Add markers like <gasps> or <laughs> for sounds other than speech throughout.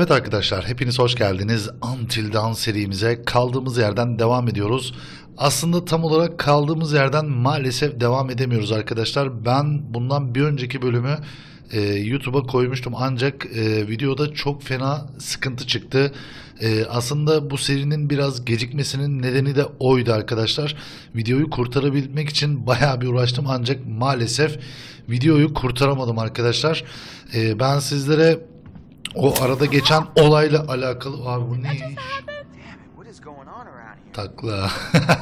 Evet arkadaşlar hepiniz hoş geldiniz. Until Dawn serimize kaldığımız yerden devam ediyoruz. Aslında tam olarak kaldığımız yerden maalesef devam edemiyoruz arkadaşlar. Ben bundan bir önceki bölümü e, YouTube'a koymuştum ancak e, videoda çok fena sıkıntı çıktı. E, aslında bu serinin biraz gecikmesinin nedeni de oydu arkadaşlar. Videoyu kurtarabilmek için bayağı bir uğraştım ancak maalesef videoyu kurtaramadım arkadaşlar. E, ben sizlere o arada geçen olayla alakalı abi bu ne? Here? Takla.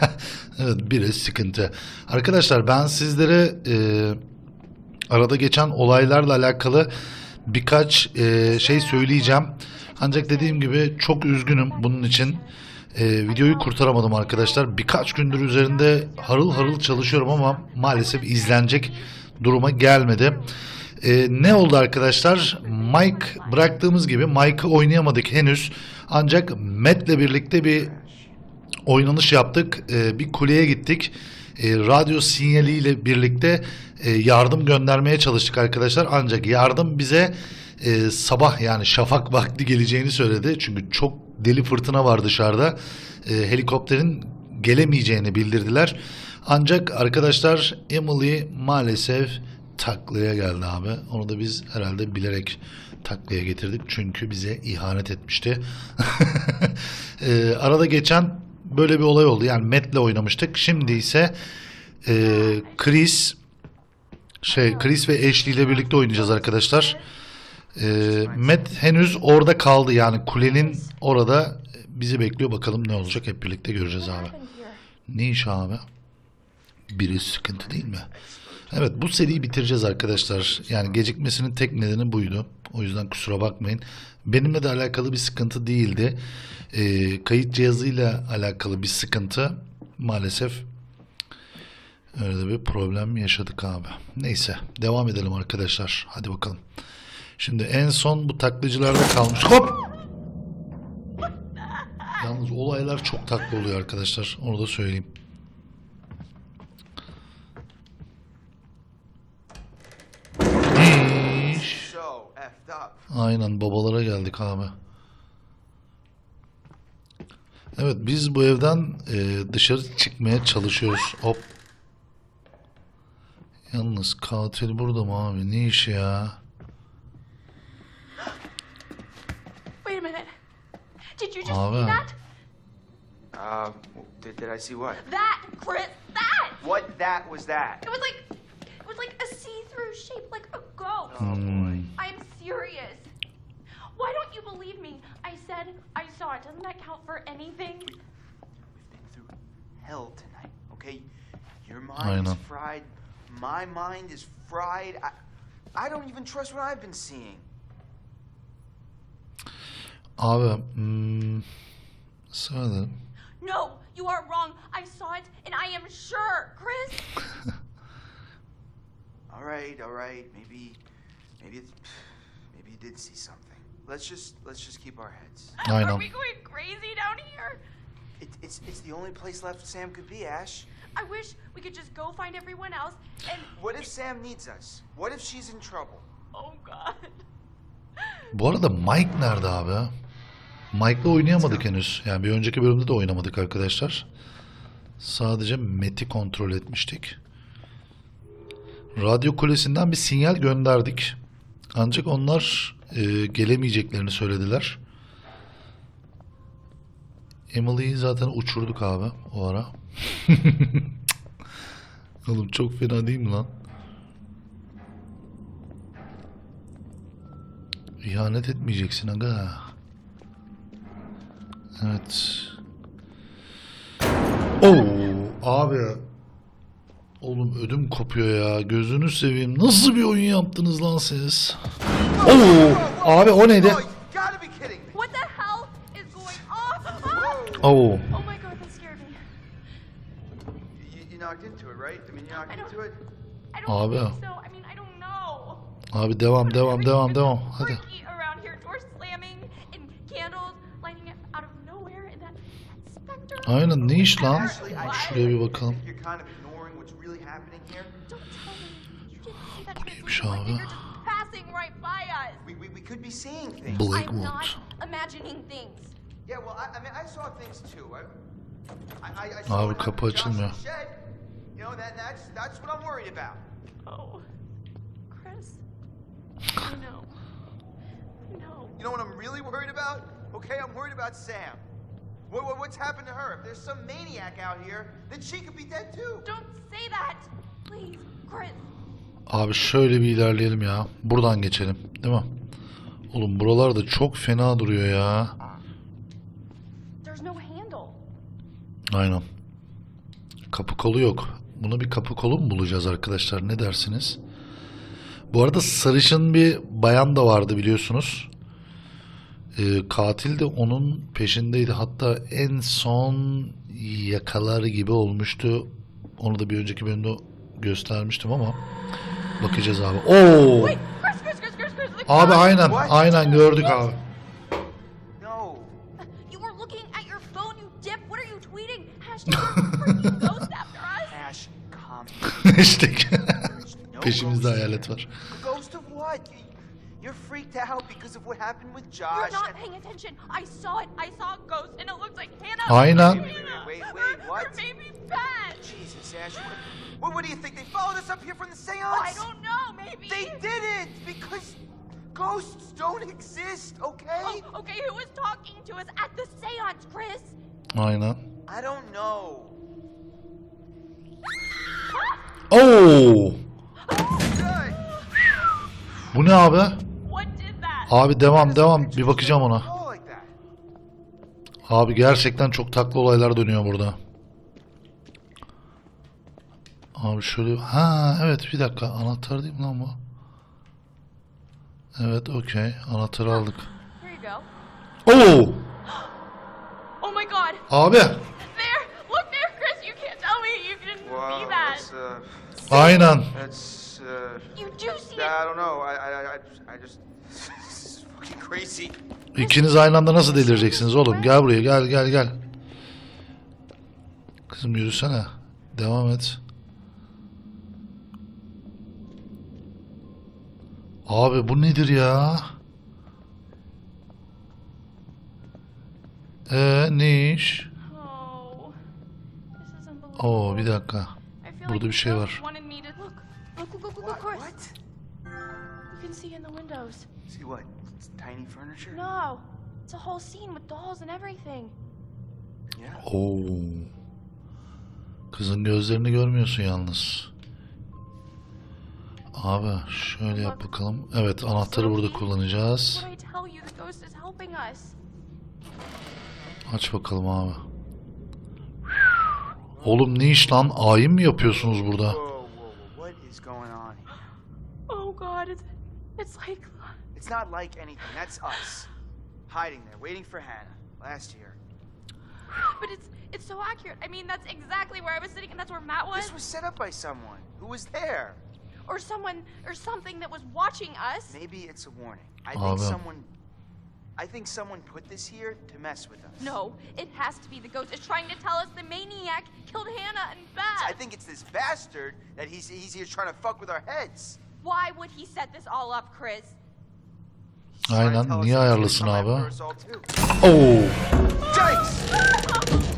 <laughs> evet biraz sıkıntı. Arkadaşlar ben sizlere e, arada geçen olaylarla alakalı birkaç e, şey söyleyeceğim. Ancak dediğim gibi çok üzgünüm bunun için. E, videoyu kurtaramadım arkadaşlar. Birkaç gündür üzerinde harıl harıl çalışıyorum ama maalesef izlenecek duruma gelmedi. E, ne oldu arkadaşlar? Mike bıraktığımız gibi Mike'ı oynayamadık henüz. Ancak Matt'le birlikte bir oynanış yaptık. Ee, bir kuleye gittik. Ee, radyo sinyaliyle birlikte e, yardım göndermeye çalıştık arkadaşlar. Ancak yardım bize e, sabah yani şafak vakti geleceğini söyledi. Çünkü çok deli fırtına var dışarıda. E, helikopterin gelemeyeceğini bildirdiler. Ancak arkadaşlar Emily maalesef taklaya geldi abi. Onu da biz herhalde bilerek taklaya getirdik. Çünkü bize ihanet etmişti. <laughs> Ee, arada geçen böyle bir olay oldu. Yani Matt'le oynamıştık. Şimdi ise e, Chris şey Chris ve Ashley ile birlikte oynayacağız arkadaşlar. Ee, Matt henüz orada kaldı. Yani kulenin orada bizi bekliyor. Bakalım ne olacak. Hep birlikte göreceğiz abi. Ne iş abi? Biri sıkıntı değil mi? Evet bu seriyi bitireceğiz arkadaşlar. Yani gecikmesinin tek nedeni buydu. O yüzden kusura bakmayın. Benimle de alakalı bir sıkıntı değildi. Ee, kayıt cihazıyla alakalı bir sıkıntı. Maalesef öyle bir problem yaşadık abi. Neyse devam edelim arkadaşlar. Hadi bakalım. Şimdi en son bu taklacılarda kalmış. Hop! Yalnız olaylar çok taklı oluyor arkadaşlar. Onu da söyleyeyim. Aynen babalara geldik abi. Evet biz bu evden e, dışarı çıkmaya çalışıyoruz. Hop. Yalnız katil burada mı abi? Ne iş ya? Wait a minute. Did you just Abi. see that? Uh, did, did I see what? That, Chris, that! What that was that? It was like, it was like a see-through shape, like a ghost. Hmm. I'm serious. Why don't you believe me? I said I saw it. Doesn't that count for anything? We've been through hell tonight, okay? Your I mind fried. My mind is fried. I, I don't even trust what I've been seeing. Abi hmm, sağda. No, you are wrong. I saw it, and I am sure, Chris. <laughs> All right, all right. Maybe, maybe it's, maybe you did see something. Let's just let's just keep our heads. I know. Are we going crazy down here? It, it's it's the only place left Sam could be, Ash. I wish we could just go find everyone else and. What if Sam needs us? What if she's in trouble? Oh God. Bu arada Mike nerede abi? Mike'la oynayamadık henüz. Yani bir önceki bölümde de oynamadık arkadaşlar. Sadece Met'i kontrol etmiştik. Radyo kulesinden bir sinyal gönderdik. Ancak onlar e, gelemeyeceklerini söylediler. Emily'yi zaten uçurduk abi o ara. <laughs> Oğlum çok fena değil mi lan? İhanet etmeyeceksin aga. Evet. Oo abi. Oğlum ödüm kopuyor ya. Gözünü seveyim. Nasıl bir oyun yaptınız lan siz? Oo abi o neydi? You gotta be kidding me! What the hell is going on? Oo. Oh Abi. think so. I mean, I don't know. Abi devam devam devam devam. Hadi. Aynen ne iş lan? Şuraya bir bakalım. Happening here. Don't tell me. You didn't see that Bu neymiş translucent light abi? figure just passing right by us. We, we, we could be seeing things. I'm not imagining things. Yeah, well, I, I mean, I saw things too. I, I, I, I saw Abi what kapı happened to Josh in açılmıyor. the shed. You know, that, that's, that's what I'm worried about. Oh, Chris. <sighs> I know. No. You know what I'm really worried about? Okay, I'm worried about Sam. What, what, what's happened to her? If there's some maniac out here, then she could be dead too. Don't say that. Please, Chris. Abi şöyle bir ilerleyelim ya. Buradan geçelim. Değil mi? Oğlum buralar da çok fena duruyor ya. There's no handle. Aynen. Kapı kolu yok. Buna bir kapı kolu mu bulacağız arkadaşlar? Ne dersiniz? Bu arada sarışın bir bayan da vardı biliyorsunuz. Ee, katil de onun peşindeydi. Hatta en son yakalar gibi olmuştu. Onu da bir önceki bölümde göstermiştim ama bakacağız abi. Oo! Abi aynen, aynen gördük abi. <laughs> İşte <laughs> <laughs> peşimizde hayalet var. Freaked out because of what happened with Josh. You're not paying attention. I saw it. I saw a ghost, and it looks like Hannah. Aynen. Hannah. Wait, wait, Or- what? Or maybe Pat. Jesus, Ash. What, what, what do you think? They followed us up here from the seance? Oh, I don't know. Maybe. They didn't because ghosts don't exist, okay? Oh, okay. Who was talking to us at the seance, Chris? Aynen. I don't know. oh! <gasps> Good. Bu ne abi? Abi devam devam bir bakacağım ona. Abi gerçekten çok taklı olaylar dönüyor burada. Abi şöyle ha evet bir dakika anahtar değil mi lan bu? Evet okey anahtarı aldık. Oo! <gasps> Oh my God. Abi uh, aynen. that's uh, You do see I it. don't know. I, I, I, I just, <laughs> this is fucking crazy. İkiniz aynı anda nasıl delireceksiniz oğlum? Gel buraya gel gel gel. Kızım yürüsene. Devam et. Abi bu nedir ya? Ee ne iş? Oh, this is unbelievable. Oo bir dakika. Burada bir şey var. look. Look, look, look, look, look, Chris. What? You can see in the windows. See what? It's tiny furniture? No, it's a whole scene with dolls and everything. Yeah. Oo. Kızın gözlerini görmüyorsun yalnız. Abi şöyle yap bakalım. Evet anahtarı burada kullanacağız. Aç bakalım abi. Oğlum ne iş lan? Ayin mi yapıyorsunuz burada? Oh God, it's, it's like It's not like anything. That's us. Hiding there, waiting for Hannah. Last year. But it's it's so accurate. I mean, that's exactly where I was sitting, and that's where Matt was, This was set up by someone who was there. or someone, or something that was watching us. Maybe it's a warning. I Oh, think man. someone. I think someone put this here to mess with us. No, it has to be the ghost. It's trying to tell us the maniac killed Hannah and Beth. I think it's this bastard that he's he's here trying to fuck with our heads. Why would he set this all up, Chris? Aynen, niye ayarlısın abi? Oo! Yikes!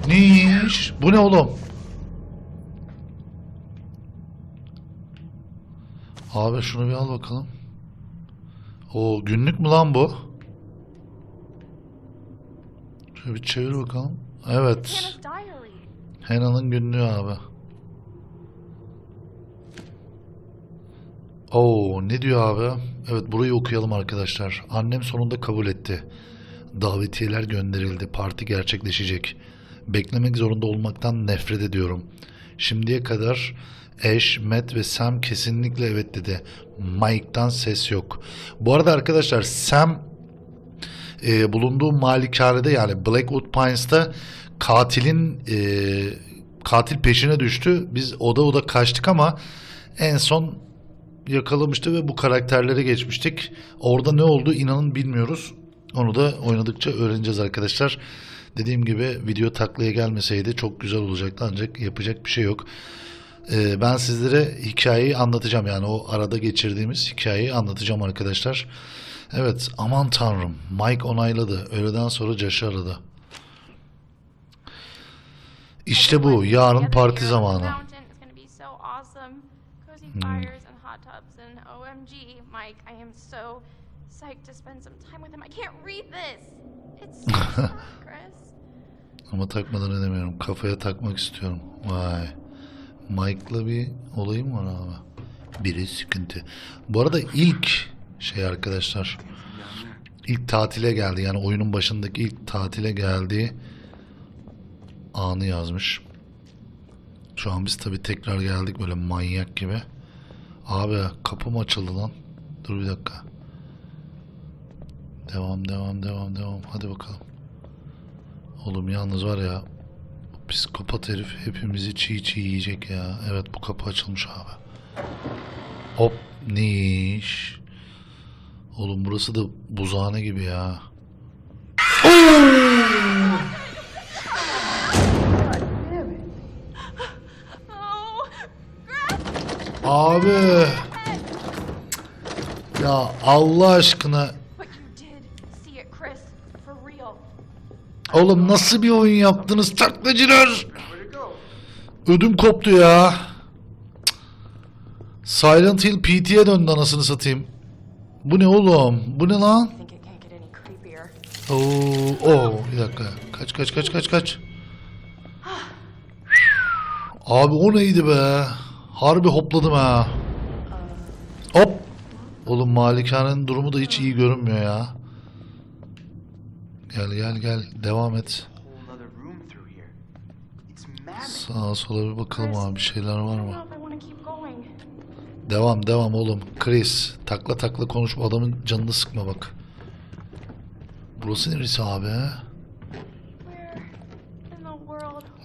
Ne iş? Bu ne oğlum? Abi şunu bir al bakalım. O günlük mü lan bu? Şöyle bir çevir bakalım. Evet. Hannah'nın günlüğü abi. Oo ne diyor abi? Evet burayı okuyalım arkadaşlar. Annem sonunda kabul etti. Davetiyeler gönderildi. Parti gerçekleşecek. Beklemek zorunda olmaktan nefret ediyorum. Şimdiye kadar Ash, Matt ve Sam kesinlikle evet dedi. Mike'dan ses yok. Bu arada arkadaşlar Sam e, bulunduğu malikanede yani Blackwood Pines'ta katilin e, katil peşine düştü. Biz oda oda kaçtık ama en son yakalamıştı ve bu karakterlere geçmiştik. Orada ne oldu inanın bilmiyoruz. Onu da oynadıkça öğreneceğiz arkadaşlar. Dediğim gibi video taklaya gelmeseydi çok güzel olacaktı ancak yapacak bir şey yok. Ee, ben sizlere hikayeyi anlatacağım. Yani o arada geçirdiğimiz hikayeyi anlatacağım arkadaşlar. Evet aman tanrım Mike onayladı. Öğleden sonra Josh'u aradı. İşte bu yarın parti zamanı. It's fires and OMG, Mike, I am so psyched to spend some time with him. I can't read this. It's so <laughs> Chris. Ama takmadan edemiyorum. Kafaya takmak istiyorum. Vay. Mike'la bir olayım var abi. Biri sıkıntı. Bu arada ilk şey arkadaşlar. ilk tatile geldi. Yani oyunun başındaki ilk tatile geldiği anı yazmış. Şu an biz tabi tekrar geldik böyle manyak gibi. Abi kapım açıldı lan. Dur bir dakika. Devam devam devam devam. Hadi bakalım. Oğlum yalnız var ya psikopat herif hepimizi çiğ çiğ yiyecek ya. Evet bu kapı açılmış abi. Hop niş. Oğlum burası da buzhane gibi ya. Abi. Ya Allah aşkına. Oğlum nasıl bir oyun yaptınız taklacılar? Ödüm koptu ya. Silent Hill PT'ye döndü anasını satayım. Bu ne oğlum? Bu ne lan? Oo, oo, bir dakika. Kaç kaç kaç kaç kaç. Abi o neydi be? Harbi hopladım ha. Hop. Oğlum malikanenin durumu da hiç iyi görünmüyor ya. Gel gel gel devam et. Sağa sola bir bakalım abi bir şeyler var mı? Devam devam oğlum. Chris takla takla konuşma adamın canını sıkma bak. Burası neresi abi?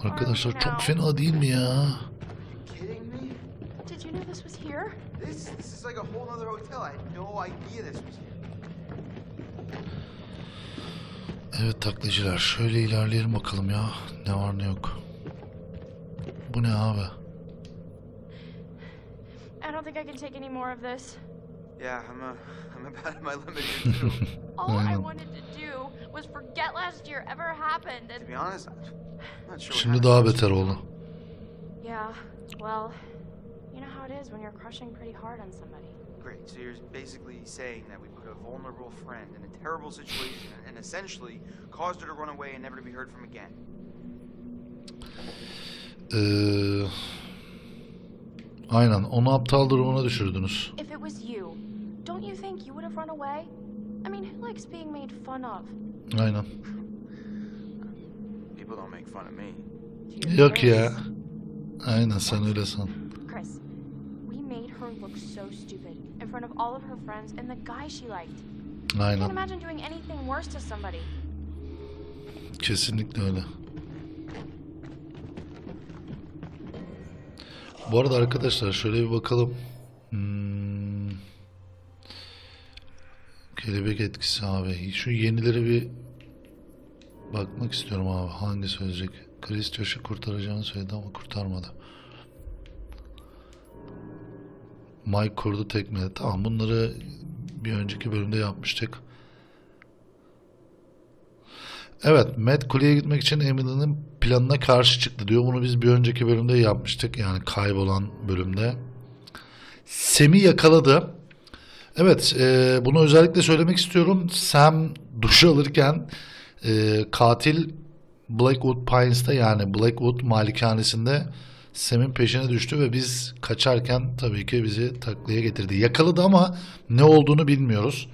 Arkadaşlar çok fena değil mi ya? Know this was here? This this is like a whole other hotel. I had no idea this was here. Evet taklacılar şöyle ilerleyelim bakalım ya. Ne var ne yok. Bu ne abi? I don't think I can take any more of this. Yeah, I'm uh, I'm about at my limit here <laughs> too. All I wanted to do was forget last year ever happened to and be honest, I'm not sure. Şimdi daha beter oldu. yeah, well, you know how it is when you're crushing pretty hard on somebody. Great. So you're basically saying that we put a vulnerable friend in a terrible situation and essentially caused her to run away and never to be heard from again. Ee, aynen onu aptal durumuna düşürdünüz. If it was you, don't you think you would have run away? I mean, who likes being made fun of? Aynen. People don't make fun of me. To your Yok face. ya. Aynen sen öyle san. Chris, we made her look so stupid in front of all of her friends and the guy she liked. I can't Aynen. imagine doing anything worse to somebody. Kesinlikle öyle. Bu arada arkadaşlar şöyle bir bakalım. Hmm. Kelebek etkisi abi. Şu yenileri bir bakmak istiyorum abi. Hangi söyleyecek? Chris Josh'u kurtaracağını söyledi ama kurtarmadı. Mike kurdu tekmeli. Tamam bunları bir önceki bölümde yapmıştık. Evet, Matt kuleye gitmek için Emily'nin planına karşı çıktı diyor. Bunu biz bir önceki bölümde yapmıştık. Yani kaybolan bölümde. Sam'i yakaladı. Evet, e, bunu özellikle söylemek istiyorum. Sam duşu alırken e, katil Blackwood Pines'ta yani Blackwood malikanesinde Sam'in peşine düştü ve biz kaçarken tabii ki bizi taklaya getirdi. Yakaladı ama ne olduğunu bilmiyoruz.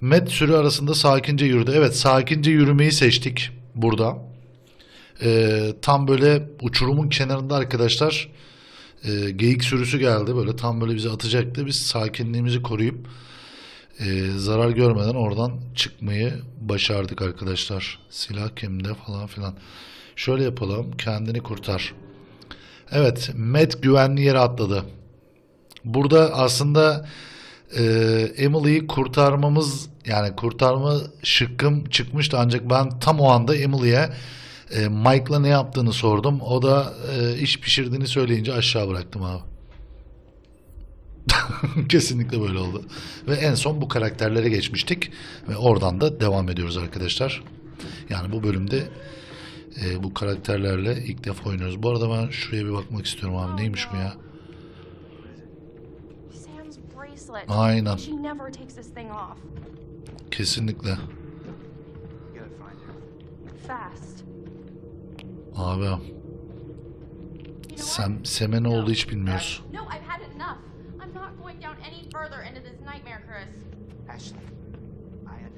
Met sürü arasında sakince yürüdü. Evet sakince yürümeyi seçtik burada. Ee, tam böyle uçurumun kenarında arkadaşlar e, geyik sürüsü geldi. Böyle tam böyle bizi atacaktı. Biz sakinliğimizi koruyup e, zarar görmeden oradan çıkmayı başardık arkadaşlar. Silah kimde falan filan. Şöyle yapalım. Kendini kurtar. Evet. Met güvenli yere atladı. Burada aslında e, Emily'yi kurtarmamız yani kurtarma şıkkım çıkmıştı ancak ben tam o anda Emily'ye E, Mike'la ne yaptığını sordum. O da e, iş pişirdiğini söyleyince aşağı bıraktım abi. <laughs> Kesinlikle böyle oldu. Ve en son bu karakterlere geçmiştik. Ve oradan da devam ediyoruz arkadaşlar. Yani bu bölümde e, bu karakterlerle ilk defa oynuyoruz. Bu arada ben şuraya bir bakmak istiyorum abi. Neymiş bu ya? Aynen. She never takes this thing off. Kesinlikle. Abi? Sem, Seme ne oldu hiç bilmiyoruz. No, I've had enough. I'm not going down any further into this nightmare, Chris. Ashley,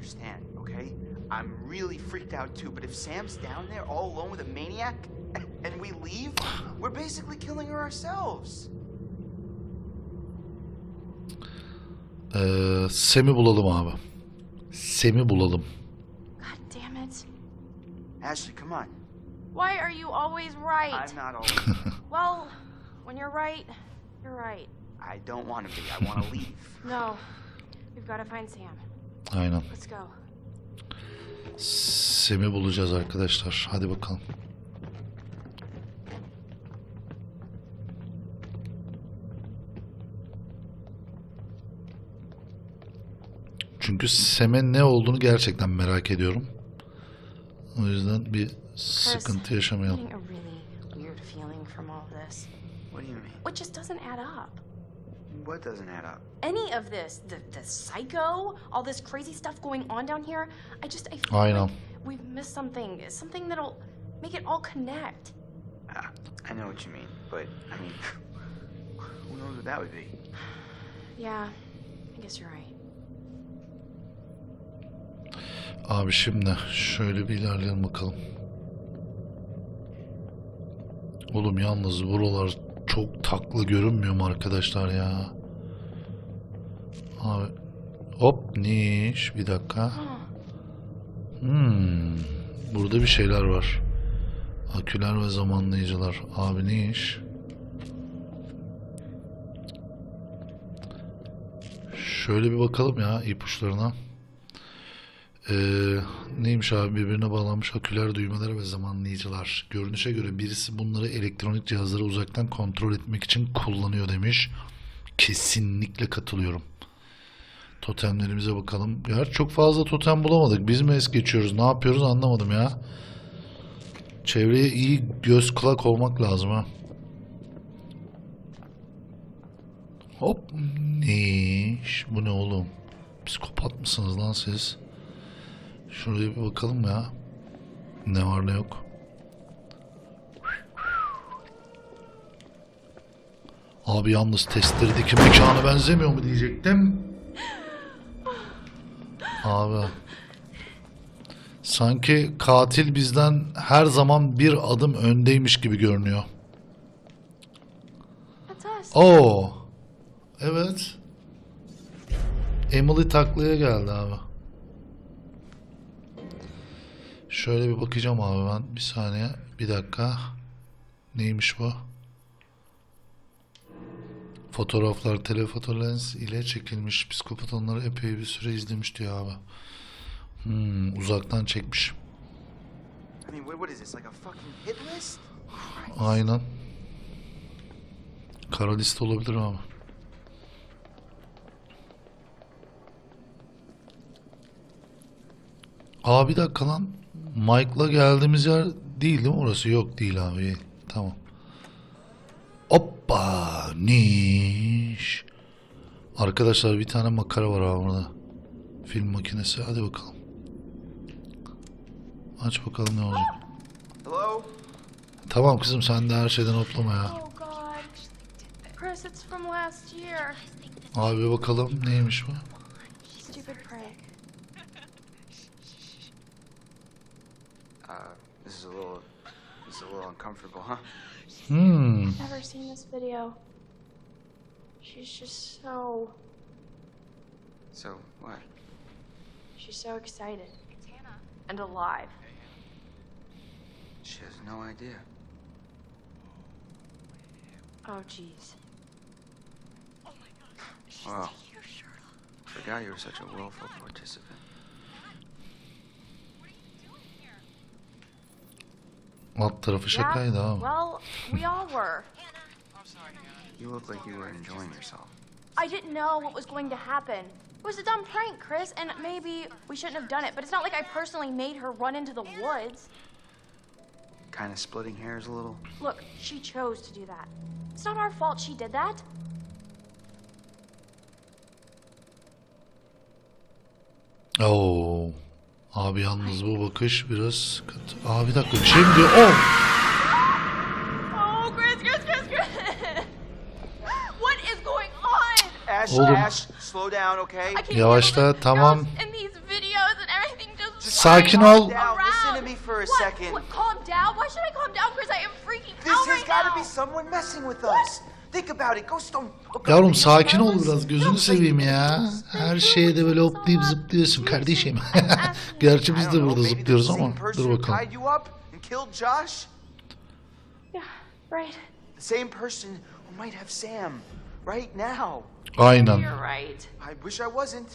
understand, okay? I'm really freaked out too, but if Sam's down there all alone with a maniac <laughs> and we leave, we're basically killing her ourselves. Ee, Sem'i bulalım abi. Sem'i bulalım. God damn it. Ashley, come on. Why are you always right? I'm not <laughs> always. Well, when you're right, you're right. I don't want to be. I want to leave. No, we've got to find Sam. Aynen. Let's go. Sem'i bulacağız arkadaşlar. Hadi bakalım. Çünkü Sem'e ne olduğunu gerçekten merak ediyorum. O yüzden bir sıkıntı yaşamayalım. What just doesn't add up. What doesn't add up? Any of this, the the psycho, all this crazy stuff going on down here, I just I feel Aynen. like we've missed something, something that'll make it all connect. Ah, I know what you mean, but I mean, <laughs> who knows what that would be? <sighs> Yeah, I guess you're right. Abi şimdi şöyle bir ilerleyelim bakalım. Oğlum yalnız buralar çok taklı görünmüyor mu arkadaşlar ya? Abi hop niş bir dakika. Hmm, burada bir şeyler var. Aküler ve zamanlayıcılar. Abi ne iş? Şöyle bir bakalım ya ipuçlarına. Ee, neymiş abi birbirine bağlanmış aküler, düğmeler ve zamanlayıcılar. Görünüşe göre birisi bunları elektronik cihazları uzaktan kontrol etmek için kullanıyor demiş. Kesinlikle katılıyorum. Totemlerimize bakalım. Gerçi çok fazla totem bulamadık. Biz mi es geçiyoruz? Ne yapıyoruz anlamadım ya. Çevreye iyi göz kulak olmak lazım ha. Hop. Ne? Bu ne oğlum? Psikopat mısınız lan siz? Şuraya bir bakalım ya. Ne var ne yok. Abi yalnız testlerideki mekana benzemiyor mu diyecektim. Abi. Sanki katil bizden her zaman bir adım öndeymiş gibi görünüyor. Oo. Evet. Emily taklaya geldi abi. Şöyle bir bakacağım abi ben. Bir saniye. Bir dakika. Neymiş bu? Fotoğraflar telefoto lens ile çekilmiş. Psikopat onları epey bir süre izlemiş diyor abi. Hmm, uzaktan çekmiş. Aynen. Kara liste olabilir abi. Aa bir dakika lan. Mike'la geldiğimiz yer değil değil mi orası? Yok değil abi. Tamam. Hoppa niş. Arkadaşlar bir tane makara var abi burada. Film makinesi. Hadi bakalım. Aç bakalım ne olacak. Hello? Tamam kızım sen de her şeyden hoplama ya. Oh. Abi bakalım neymiş bu? Uh, this is a little, this is a little uncomfortable, huh? Hmm. I've Never seen this video. She's just so. So, what? She's so excited. It's Hannah. And alive. She has no idea. Oh, jeez. Oh my God. She's wow. Forgot you were such a willful participant. Alt tarafı şakaydı yeah? abi. Well, we all were. You look like you were enjoying yourself. I didn't know what was going to happen. It was a dumb prank, Chris, and maybe we shouldn't have done it, but it's not like I personally made her run into the woods. Kind of splitting hairs a little. Look, she chose to do that. It's not our fault she did that. Oo. Abi yalnız bu bakış biraz sıkıntı. Aa bir dakika bir şey mi diyor? Oh! Oh, Chris, Chris, Chris, Chris! what is going on? Ash, Oğlum. Ash, slow down, okay? I can't Yavaşla, tamam. Sakin ol. Down, listen to around. me for a What? second. What? Calm down? Why should I calm down, Chris? I am freaking This out has right got to now. be someone messing with us. Think about it. Ghosts don't. look Yavrum sakin ol biraz gözünü seveyim ya. Her şeye de böyle hoplayıp zıplıyorsun kardeşim. Gerçi biz de burada zıplıyoruz ama dur bakalım. tied you up and killed Josh? Yeah, right. The same person who might have Sam right now. Aynen. You're right. I wish I wasn't.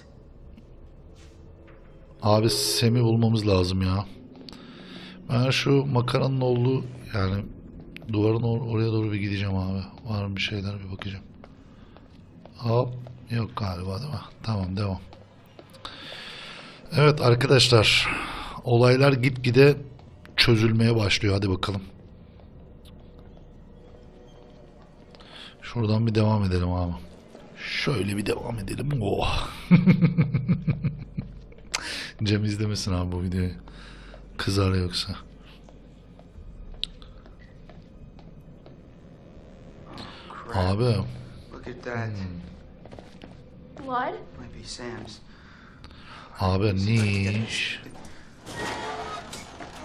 Abi Sem'i bulmamız lazım ya. Ben şu makaranın olduğu yani duvarın or- oraya doğru bir gideceğim abi. Var mı bir şeyler bir bakacağım. Hop. Yok galiba değil mi? Tamam devam. Evet arkadaşlar. Olaylar gitgide çözülmeye başlıyor. Hadi bakalım. Şuradan bir devam edelim abi. Şöyle bir devam edelim. Oh. <laughs> Cem izlemesin abi bu videoyu. Kızar yoksa. Abi Look at that. Blood? Might be Sam's. Abi niş.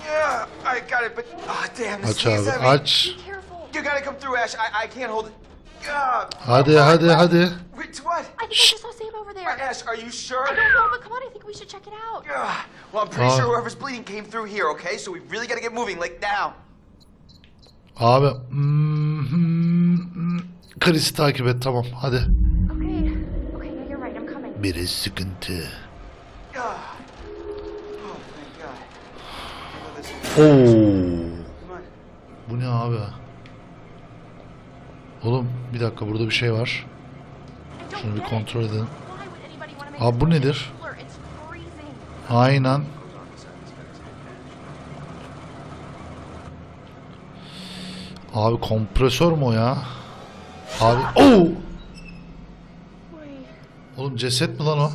Yeah, I got it, but ah, damn, this Aç abi heavy. aç. Be careful. You gotta come through, Ash. I, I can't hold it. Ah, Hadi hadi hadi. wait, what? I think I just saw Sam over there. Ash, are you sure? I don't know, but come on, I think we should check it out. Well, I'm pretty Ah. sure whoever's bleeding came through here. Okay, so we really gotta get moving, like now. Abi. hmm, hmm, hmm. Chris'i takip et tamam hadi. Okay. Okay, yeah, you're right. I'm coming. Biri sıkıntı. Ah. Oh, thank God. I know this. Oo. Bu ne abi? Oğlum bir dakika burada bir şey var. Şunu bir kontrol make Abi bu nedir? Aynen. Abi kompresör mü o ya? Abi. Oo! Oğlum ceset mi lan o?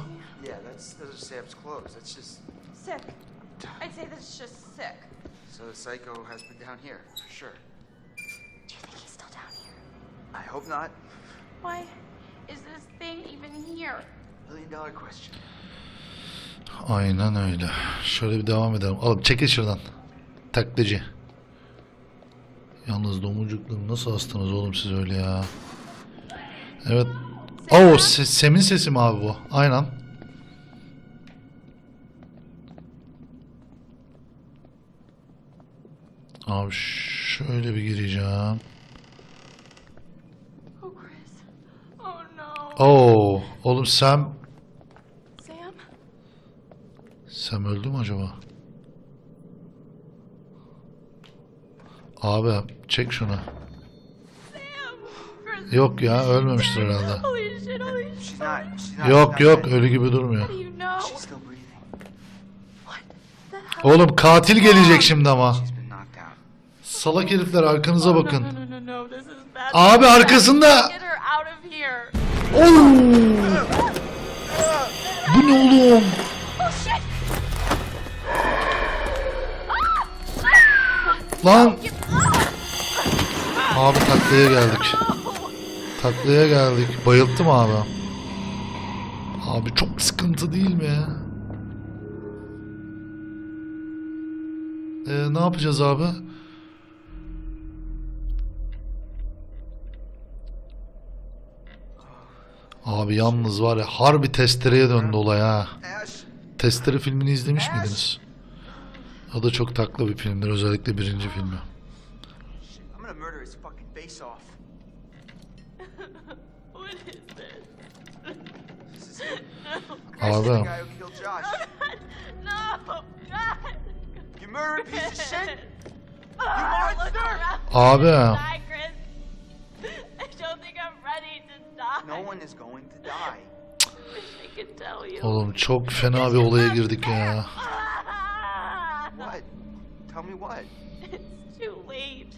Yeah, that's those are Sam's clothes. That's just Sick. I'd say this is just sick. so the psycho has been down here for sure. Do you think he's still down here? I hope not. Why is this thing even here? Million dollar question. Aynen öyle. Şöyle bir devam edelim. Oğlum çekil şuradan. Taklacı. Yalnız domuzcuklarım nasıl astınız oğlum siz öyle ya? Evet. Oo Se- Sem'in sesi mi abi bu? Aynen. Abi şöyle bir gireceğim. Oh, Chris. Oh no. Oo, oğlum Sam Sam? Sam öldü mü acaba? Abi çek şunu. Sam! Yok ya ölmemiştir herhalde. Yok yok ölü gibi durmuyor. Oğlum katil gelecek şimdi ama. She's been knocked out. Salak herifler arkanıza bakın. Abi arkasında. Oo! Bu ne oğlum? Oh shit! Lan abi taklaya geldik. Taklaya geldik. Bayılttı mı abi? Abi çok sıkıntı değil mi? Ee, ne yapacağız abi? Abi yalnız var ya harbi testereye döndü olay ha. Testere filmini izlemiş miydiniz? O da çok taklı bir filmdir özellikle birinci filmi. Shit, I'm Oğlum çok fena bir olaya girdik ya. What? Tell me what? It's too late.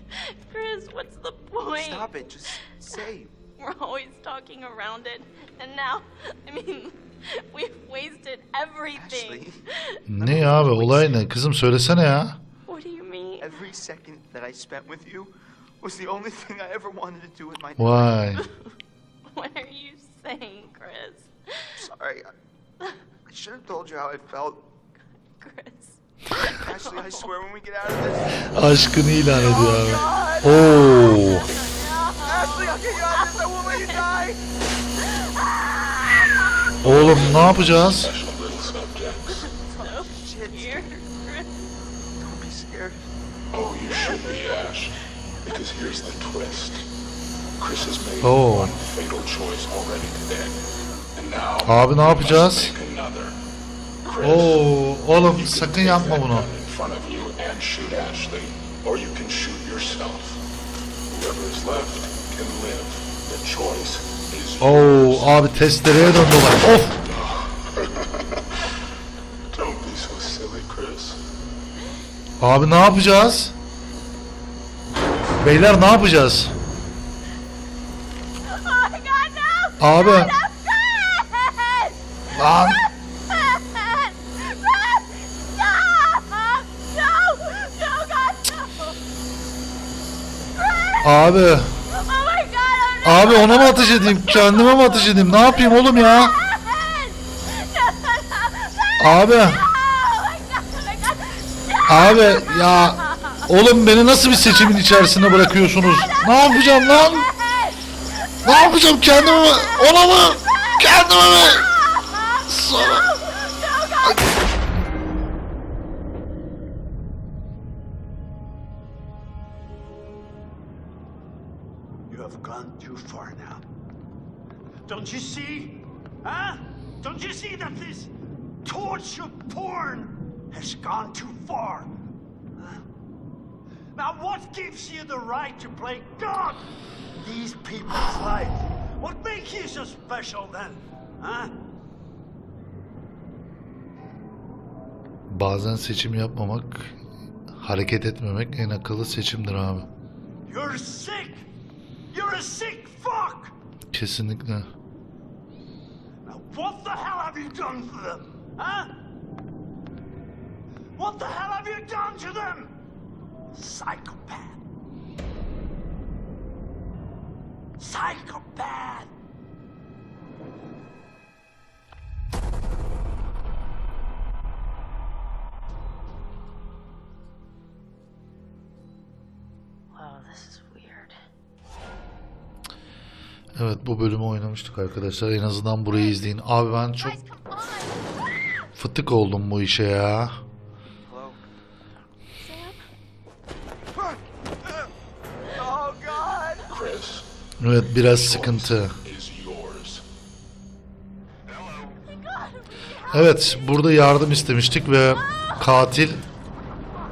Chris, what's the point? Stop it. Just say. We're always talking around it. And now, I mean, <laughs> we've wasted everything. Ashley, Ne ya abi olay ne? Kızım söylesene ya. What do you mean? every second that I spent with you was the only thing I ever wanted to do with my Vay. <laughs> What are you saying, Chris? Sorry. I, I should have told you how I felt. Chris. Ashley, I swear when we get out of this. Aşkını ilan oh, ediyor abi. Oo. Ashley, I'll get you out of this. I won't let you die. Oğlum ne yapacağız? Special little subjects. Shit. Here, Chris. Don't be scared. Oh, you should be, Ash. Because here's the twist. Chris has made Oh. one fatal choice already today. Abi ne yapacağız? Oo, oğlum sakın yapma bunu. Oo abi testereye döndü olay. Of. Abi ne yapacağız? Beyler ne yapacağız? Abi. Lan. Abi. Abi ona mı ateş edeyim? Kendime mi ateş edeyim? Ne yapayım oğlum ya? Abi. Abi ya. Oğlum beni nasıl bir seçimin içerisine bırakıyorsunuz? Ne yapacağım lan? Ne yapacağım kendime mi? Ona mı? Kendime mi? Sonra. You have gone too far now. Don't you see? Huh? Don't you see that this torture porn has gone too far? Now, what gives you the right to play God? These people's lives. What makes you so special then? Huh? Bazen seçim yapmamak, hareket etmemek en akıllı seçimdir abi. You're sick. You're a sick fuck. Kesinlikle. What the hell have you done to them? Huh? What the hell have you done to them? Psychopath. Psychopath. Evet bu bölümü oynamıştık arkadaşlar. En azından burayı izleyin. Abi ben çok fıtık oldum bu işe ya. Evet biraz sıkıntı. Evet burada yardım istemiştik ve katil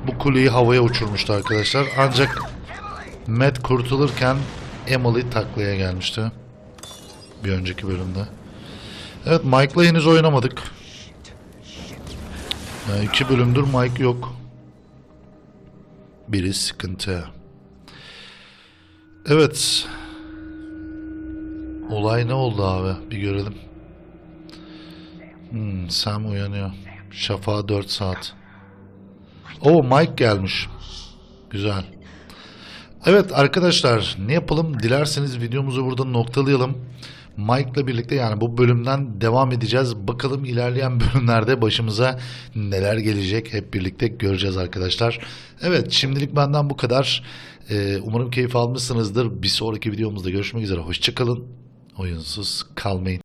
bu kuleyi havaya uçurmuştu arkadaşlar. Ancak Matt kurtulurken Emily taklaya gelmişti. Bir önceki bölümde. Evet Mike'la henüz oynamadık. Yani iki bölümdür Mike yok. Biri sıkıntı. Evet. Olay ne oldu abi? Bir görelim. Hmm, Sam uyanıyor. Şafağı 4 saat. Oo Mike gelmiş. Güzel. Evet arkadaşlar ne yapalım? Dilerseniz videomuzu burada noktalayalım. Mike'la birlikte yani bu bölümden devam edeceğiz. Bakalım ilerleyen <laughs> bölümlerde başımıza neler gelecek hep birlikte göreceğiz arkadaşlar. Evet şimdilik benden bu kadar. Ee, umarım keyif almışsınızdır. Bir sonraki videomuzda görüşmek üzere. Hoşçakalın. Oyunsuz kalmayın.